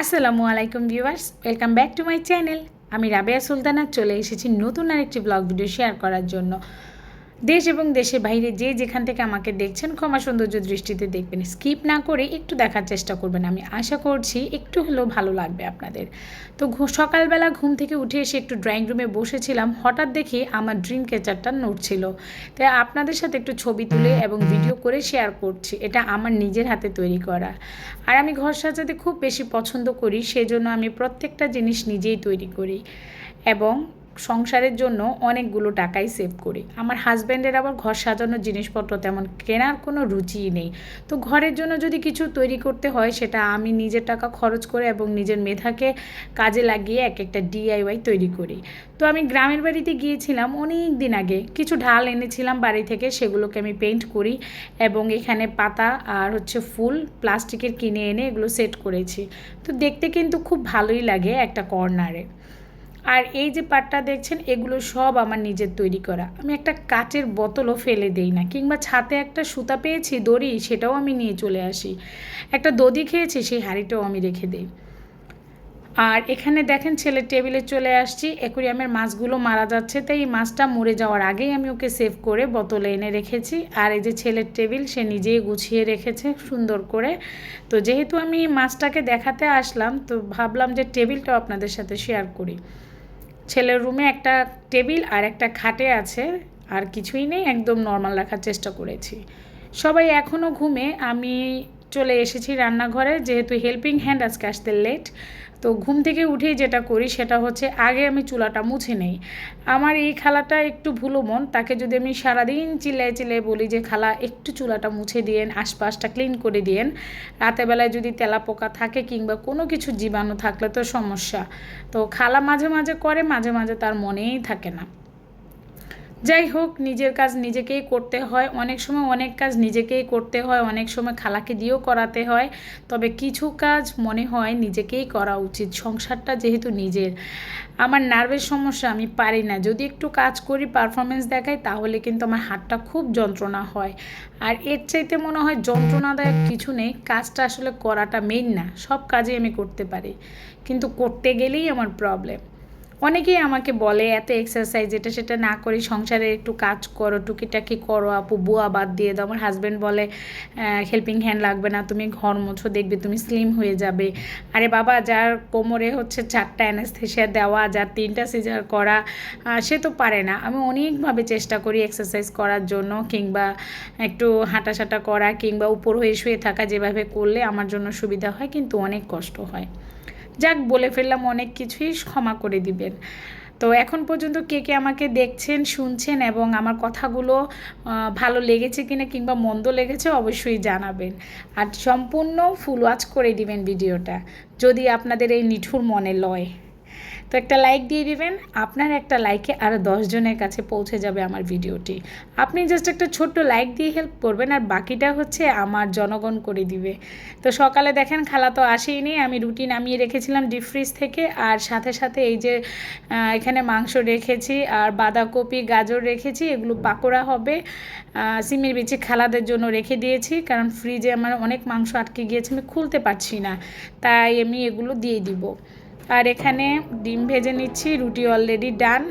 আসসালামু আলাইকুম viewers, welcome back to my channel. আমি রাবেয়া সুলতানা, চলে এসেছি নতুন আরেকটি ব্লগ ভিডিও শেয়ার করার জন্য। দেশ এবং দেশের বাইরে যে যেখান থেকে আমাকে দেখছেন ক্ষমা সৌন্দর্য দৃষ্টিতে দেখবেন। স্কিপ না করে একটু দেখার চেষ্টা করবেন। আমি আশা করছি একটু হলেও ভালো লাগবে আপনাদের। তো সকালবেলা ঘুম থেকে উঠে এসে একটু ড্রয়িং রুমে বসেছিলাম। হঠাৎ দেখি আমার ড্রিম ক্যাচারটা নড়ছিল তাই আপনাদের সাথে একটু ছবি তুলে এবং ভিডিও করে শেয়ার করছি। এটা আমার নিজের হাতে তৈরি করা। আর আমি ঘর সাজাতে খুব বেশি পছন্দ করি সেজন্য আমি প্রত্যেকটা জিনিস নিজেই তৈরি করি। এবং সংসারের জন্য অনেকগুলো টাকাই সেভ করি। আমার হাজব্যান্ডের আবার ঘর সাজানোর জিনিসপত্র তেমন কেনার কোনো রুচিই নেই। তো ঘরের জন্য যদি কিছু তৈরি করতে হয়, সেটা আমি নিজের টাকা খরচ করে এবং নিজের মেধাকে কাজে লাগিয়ে এক একটা ডিআইওয়াই তৈরি করি। তো আমি গ্রামের বাড়িতে গিয়েছিলাম অনেক দিন আগে। কিছু ঢাল এনেছিলাম বাড়ি থেকে, সেগুলোকে আমি পেন্ট করি এবং এখানে পাতা আর হচ্ছে ফুল প্লাস্টিকের কিনে এনে এগুলো সেট করেছি। তো দেখতে কিন্তু খুব ভালোই লাগে একটা কর্নারে আর এই যে পাটটা দেখছেন, এগুলো সব আমার নিজের তৈরি করা। আমি একটা কাচের বোতলও ফেলে দেই না, কিংবা ছাতে একটা সুতা পেয়েছি, দড়ি, সেটাও আমি নিয়ে চলে আসি। একটা দদি খেয়েছি, সেই হাঁড়িটাও আমি রেখে দিই। আর এখানে দেখেন, ছেলের টেবিলে চলে আসছি, অ্যাকুরিয়ামের মাছগুলো মারা যাচ্ছে, তাই এই মাছটা মরে যাওয়ার আগেই আমি ওকে সেভ করে বোতলে এনে রেখেছি। আর এই যে ছেলের টেবিল, সে নিজেই গুছিয়ে রেখেছে সুন্দর করে। তো যেহেতু আমি মাছটাকে দেখাতে আসলাম, তো ভাবলাম যে টেবিলটাও আপনাদের সাথে শেয়ার করি। ছেলের রুমে একটা টেবিল আর একটা খাটে আছে, আর কিছুই নেই, একদম নর্মাল রাখার চেষ্টা করেছি। সবাই এখনও ঘুমে, আমি চলে এসেছি রান্নাঘরে, যেহেতু হেল্পিং হ্যান্ড আজকে আসতে লেট তো ঘুম থেকে উঠেই যেটা করি সেটা হচ্ছে আগে আমি চুলাটা মুছে নেই। আমার এই খালাটা একটু ভুলো মন, তাকে যদি আমি সারাদিন চিল্লায় চিল্লায় বলি যে, খালা, একটু চুলাটা মুছে দিয়েন, আশপাশটা ক্লিন করে দিয়েন। রাতেবেলায় যদি তেলা পোকা থাকে কিংবা কোনো কিছু জীবাণু থাকলে তো সমস্যা। তো খালা মাঝে মাঝে করে, মাঝে মাঝে তার মনেই থাকে না। যাই হোক, নিজের কাজ নিজেকেই করতে হয়। অনেক সময় অনেক কাজ নিজেকেই করতে হয়, অনেক সময় খালাকে দিয়েও করাতে হয়। তবে কিছু কাজ মনে হয় নিজেকেই করা উচিত। সংসারটা যেহেতু নিজের। আমার নার্ভের সমস্যা, আমি পারি না। যদি একটু কাজ করি পারফরমেন্স দেখাই, তাহলে কিন্তু আমার হাতটা খুব যন্ত্রণা হয়। আর এর চাইতে মনে হয় যন্ত্রণাদায়ক কিছু নেই। কাজটা আসলে করাটা মেইন না। সব কাজই আমি করতে পারি। কিন্তু করতে গেলেই আমার প্রবলেম অনেকেই আমাকে বলে, এত এক্সারসাইজ এটা সেটা না করি সংসারে একটু কাজ করো, টুকিটাকি করো আপু, বুয়া বাদ দিয়ে দাও। আমার হাজব্যান্ড বলে হেল্পিং হ্যান্ড লাগবে না, তুমি ঘর মোছো, দেখবে তুমি স্লিম হয়ে যাবে। আরে বাবা, যার কোমরে হচ্ছে চারটা অ্যানাস্থেশিয়া দেওয়া, যার তিনটা সিজার করা সে তো পারে না। আমি অনেকভাবে চেষ্টা করি এক্সারসাইজ করার জন্য, কিংবা একটু হাঁটাসাটা করা, কিংবা উপর হয়ে শুয়ে থাকা যেভাবে করলে আমার জন্য সুবিধা হয়, কিন্তু অনেক কষ্ট হয়। যাক, বলে ফেললাম অনেক কিছুই, ক্ষমা করে দিবেন। তো এখন পর্যন্ত কে কে আমাকে দেখছেন, শুনছেন এবং আমার কথাগুলো ভালো লেগেছে কিনা কিংবা মন্দ লেগেছে অবশ্যই জানাবেন। আর সম্পূর্ণ ফুল ওয়াচ করে দিবেন ভিডিওটা যদি আপনাদের এই নিঠুর মনে লয়। তো একটা লাইক দিয়ে দিবেন, আপনার একটা লাইকে আরও দশজনের কাছে পৌঁছে যাবে আমার ভিডিওটি আপনি জাস্ট একটা ছোট্ট লাইক দিয়ে হেল্প করবেন, আর বাকিটা হচ্ছে আমার জনগণ করে দিবে। তো সকালে দেখেন খালা তো আসেইনি, আমি রুটি নামিয়ে রেখেছিলাম ডিপ ফ্রিজ থেকে, আর সাথে সাথে এই যে এখানে মাংস রেখেছি, আর বাঁধাকপি, গাজর রেখেছি, এগুলো পাকোড়া হবে। সিমের বিচি খালাদের জন্য রেখে দিয়েছি, কারণ ফ্রিজে আমার অনেক মাংস আটকে গিয়েছে, আমি খুলতে পারছি না। তাই আমি এগুলো দিয়ে দিব। আর এখানে ডিম ভেজে নিচ্ছি, রুটি অলরেডি ডান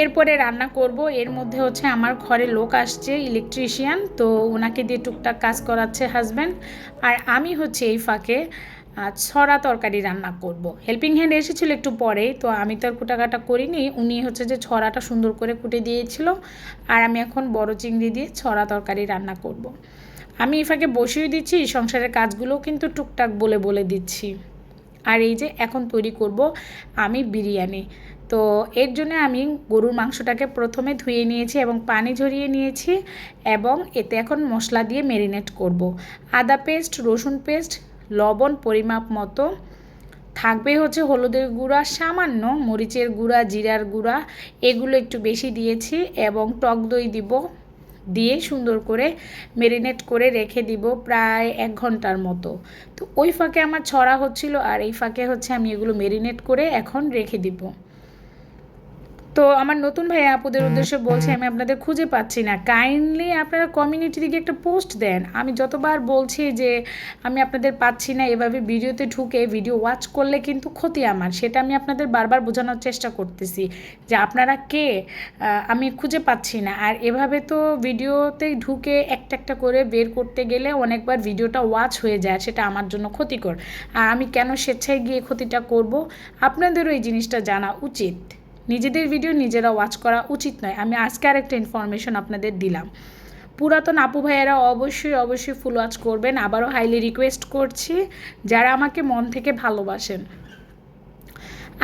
এরপরে রান্না করব, এর মধ্যে হচ্ছে আমার ঘরে লোক আসছে ইলেকট্রিশিয়ান তো ওনাকে দিয়ে টুকটাক কাজ করাচ্ছে হাজব্যান্ড আর আমি হচ্ছে এই ফাঁকে ছড়া তরকারি রান্না করব। হেল্পিং হ্যান্ড এসেছিল একটু পরেই, তো আমি তো আর কুটাকাটা করিনি, উনি হচ্ছে যে ছড়াটা সুন্দর করে কুটে দিয়েছিল, আর আমি এখন বড় চিংড়ি দিয়ে ছড়া তরকারি রান্না করব। আমি এই ফাঁকে বসিয়ে দিচ্ছি সংসারের কাজগুলোও কিন্তু টুকটাক বলে বলে দিচ্ছি আর এই যে এখন তৈরি করব আমি বিরিয়ানি। তো এর জন্য আমি গরুর মাংসটাকে প্রথমে ধুয়ে নিয়েছি এবং পানি ঝরিয়ে নিয়েছি এবং এতে এখন মশলা দিয়ে ম্যারিনেট করব। আদা পেস্ট রসুন পেস্ট লবণ পরিমাপ মতো। থাকবে হচ্ছে হলুদের গুঁড়া, সামান্য মরিচের গুঁড়া, জিরার গুঁড়া। এগুলো একটু বেশি দিয়েছি এবং টক দই দিব। দিয়ে সুন্দর করে মেরিনেট করে রেখে দিব প্রায় এক ঘণ্টার মতো। তো ওই ফাঁকে আমার ছড়া হচ্ছিল আর এই ফাঁকে হচ্ছে আমি এগুলো মেরিনেট করে এখন রেখে দিব। তো আমার নতুন ভাই আপুদের উদ্দেশ্যে বলছি আমি আপনাদের খুঁজে পাচ্ছি না। কাইন্ডলি আপনারা কমিউনিটি দিকে একটা পোস্ট দেন। আমি যতবার বলছি যে আমি আপনাদের পাচ্ছি না এভাবে ভিডিওতে ঢুকে ভিডিও ওয়াচ করলে কিন্তু ক্ষতি আমার। সেটা আমি আপনাদের বারবার বোঝানোর চেষ্টা করতেছি যে আপনারা কে? আমি খুঁজে পাচ্ছি না। আর এভাবে তো ভিডিওতে ঢুকে একটা একটা করে বের করতে গেলে অনেকবার ভিডিওটা ওয়াচ হয়ে যায় সেটা আমার জন্য ক্ষতিকর। আর আমি কেন স্বেচ্ছায় গিয়ে ক্ষতিটা করব? আপনাদেরও এই জিনিসটা জানা উচিত। নিজেদের ভিডিও নিজেরা ওয়াচ করা উচিত নয়। আমি আজকে আরেকটা ইনফরমেশন আপনাদের দিলাম। পুরাতন আপু ভাইয়েরা অবশ্যই অবশ্যই ফুল ওয়াচ করবেন। আবারও হাইলি রিকোয়েস্ট করছি, যারা আমাকে মন থেকে ভালোবাসেন।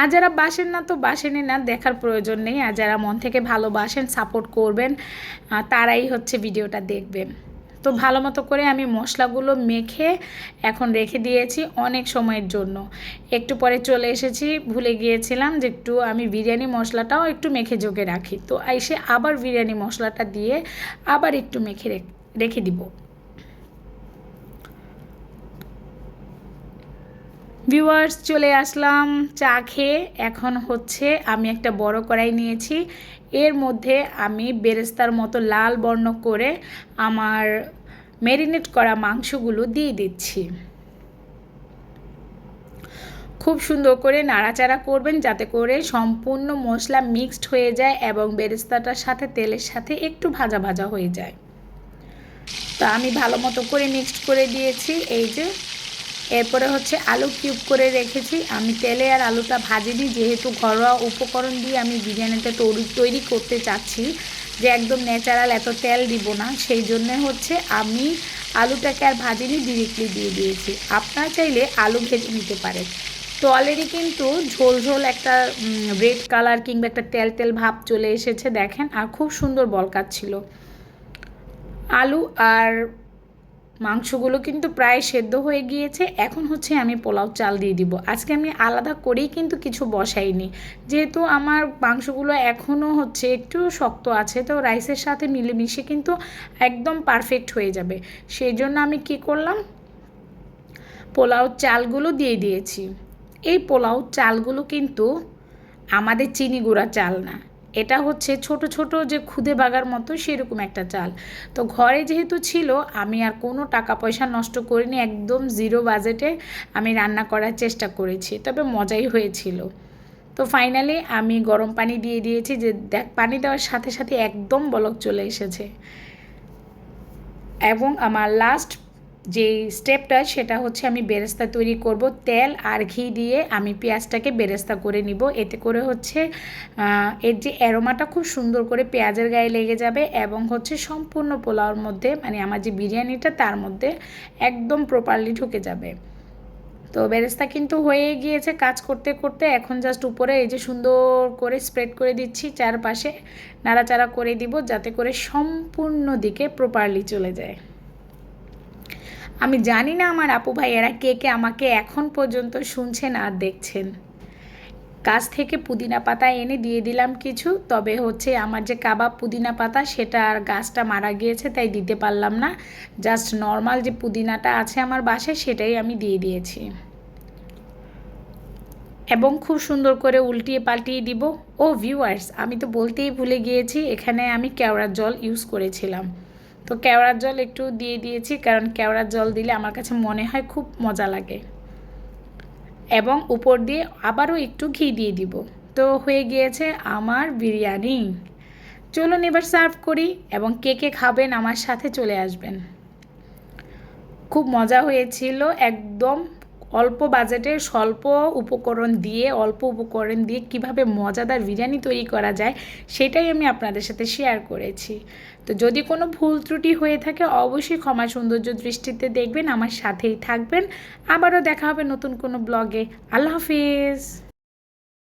আর যারা বাসেন না তো বাসেনই না, দেখার প্রয়োজন নেই। আর যারা মন থেকে ভালোবাসেন সাপোর্ট করবেন তারাই হচ্ছে ভিডিওটা দেখবেন। তো ভালো মতো করে আমি মশলাগুলো মেখে এখন রেখে দিয়েছি অনেক সময়ের জন্য। একটু পরে চলে এসেছি, ভুলে গিয়েছিলাম যে একটু আমি বিরিয়ানি মশলাটাও একটু মেখে জোগে রাখি। তো এসে আবার বিরিয়ানি মশলাটা দিয়ে আবার একটু মেখে রেখে দিব। ভিউয়ার্স চলে আসলাম চা খেয়ে। এখন হচ্ছে আমি একটা বড় কড়াই নিয়েছি। এর মধ্যে আমি বেরেস্তার মতো লাল বর্ণ করে আমার ম্যারিনেট করা মাংসগুলো দিয়ে দিচ্ছি। খুব সুন্দর করে নাড়াচাড়া করবেন যাতে করে সম্পূর্ণ মশলা মিক্সড হয়ে যায় এবং বেরেস্তাটার সাথে তেলের সাথে একটু ভাজা ভাজা হয়ে যায়। তো আমি ভালো মতো করে মিক্সড করে দিয়েছি। এই যে এরপরে হচ্ছে আলু কিউব করে রেখেছি। আমি তেলে আর আলুটা ভাজিনি, যেহেতু ঘরোয়া উপকরণ দিয়ে আমি বিরিয়ানিটা তৈরি তৈরি করতে চাচ্ছি, যে একদম ন্যাচারাল এত তেল দিব না, সেই জন্যে হচ্ছে আমি আলুটাকে আর ভাজিনি ডিরেক্টলি দিয়ে দিয়েছি। আপনারা চাইলে আলু ভেজে নিতে পারেন। তো অলরেডি কিন্তু ঝোল ঝোল একটা রেড কালার কিংবা একটা তেল তেল ভাব চলে এসেছে, দেখেন, আর খুব সুন্দর বলকাচ্ছিল আলু আর মাংসগুলো কিন্তু প্রায় সেদ্ধ হয়ে গিয়েছে। এখন হচ্ছে আমি পোলাও চাল দিয়ে দিব। আজকে আমি আলাদা করেই কিন্তু কিছু বসাইনি। যেহেতু আমার মাংসগুলো এখনও হচ্ছে একটু শক্ত আছে, তো রাইসের সাথে মিলেমিশে কিন্তু একদম পারফেক্ট হয়ে যাবে। সেই জন্য আমি কি করলাম? পোলাও চালগুলো দিয়ে দিয়েছি। এই পোলাও চালগুলো কিন্তু আমাদের চিনি গুঁড়া চাল না। এটা হচ্ছে ছোট ছোট যে খুদে বাগার মতো সেরকম একটা চাল। তো ঘরে যেহেতু ছিল, আমি আর কোনো টাকা পয়সা নষ্ট করিনি, একদম জিরো বাজেটে আমি রান্না করার চেষ্টা করেছি, তবে মজাই হয়েছিল। তো ফাইনালি আমি গরম পানি দিয়ে দিয়েছি যে দেখ, পানি দেওয়ার সাথে সাথে একদম বলক চলে এসেছে। এবং আমার লাস্ট যে স্টেপটা সেটা হচ্ছে আমি বেরেস্তা তৈরি করব। তেল আর ঘি দিয়ে আমি পেঁয়াজটাকে বেরেস্তা করে নিব। এতে করে হচ্ছে এর যে অ্যারোমাটা খুব সুন্দর করে পেঁয়াজের গায়ে লেগে যাবে এবং হচ্ছে সম্পূর্ণ পোলাওর মধ্যে মানে আমার যে বিরিয়ানিটা, তার মধ্যে একদম প্রপারলি ঢুকে যাবে। তো বেরেস্তা কিন্তু হয়ে গিয়েছে কাজ করতে করতে। এখন জাস্ট উপরে এই যে সুন্দর করে স্প্রেড করে দিচ্ছি চারপাশে, নাড়াচাড়া করে দিব যাতে করে সম্পূর্ণ দিকে প্রপারলি চলে যায়। আমি জানি না আমার আপু ভাইয়েরা কে কে আমাকে এখন পর্যন্ত শুনছেন আর দেখছেন। গাছ থেকে পুদিনা পাতা এনে দিয়ে দিলাম কিছু, তবে হচ্ছে আমার যে কাবাব পুদিনা পাতা, সেটা আর গাছটা মারা গিয়েছে, তাই দিতে পারলাম না। জাস্ট নর্মাল যে পুদিনাটা আছে আমার বাসায়, সেটাই আমি দিয়ে দিয়েছি। এবং খুব সুন্দর করে উল্টিয়ে পাল্টিয়ে দিব। ও ভিউয়ার্স, আমি তো বলতেই ভুলে গিয়েছি, এখানে আমি কেওড়ার জল ইউজ করেছিলাম। তো কেওড়ার জল একটু দিয়ে দিয়েছি, কারণ কেওড়ার জল দিলে আমার কাছে মনে হয় খুব মজা লাগে। এবং উপর দিয়ে আবারও একটু ঘি দিয়ে দিব। তো হয়ে গিয়েছে আমার বিরিয়ানি। চলুন এবার সার্ভ করি এবং কে কে খাবেন আমার সাথে চলে আসবেন। খুব মজা হয়েছিল, একদম অল্প বাজেটে স্বল্প উপকরণ দিয়ে, অল্প উপকরণ দিয়ে কীভাবে মজাদার বিরিয়ানি তৈরি করা যায়, সেটাই আমি আপনাদের সাথে শেয়ার করেছি। তো যদি কোনো ভুল ত্রুটি হয়ে থাকে, অবশ্যই ক্ষমা সৌন্দর্য দৃষ্টিতে দেখবেন, আমার সাথেই থাকবেন। আবারও দেখা হবে নতুন কোনো ব্লগে আল্লাহ হাফিজ!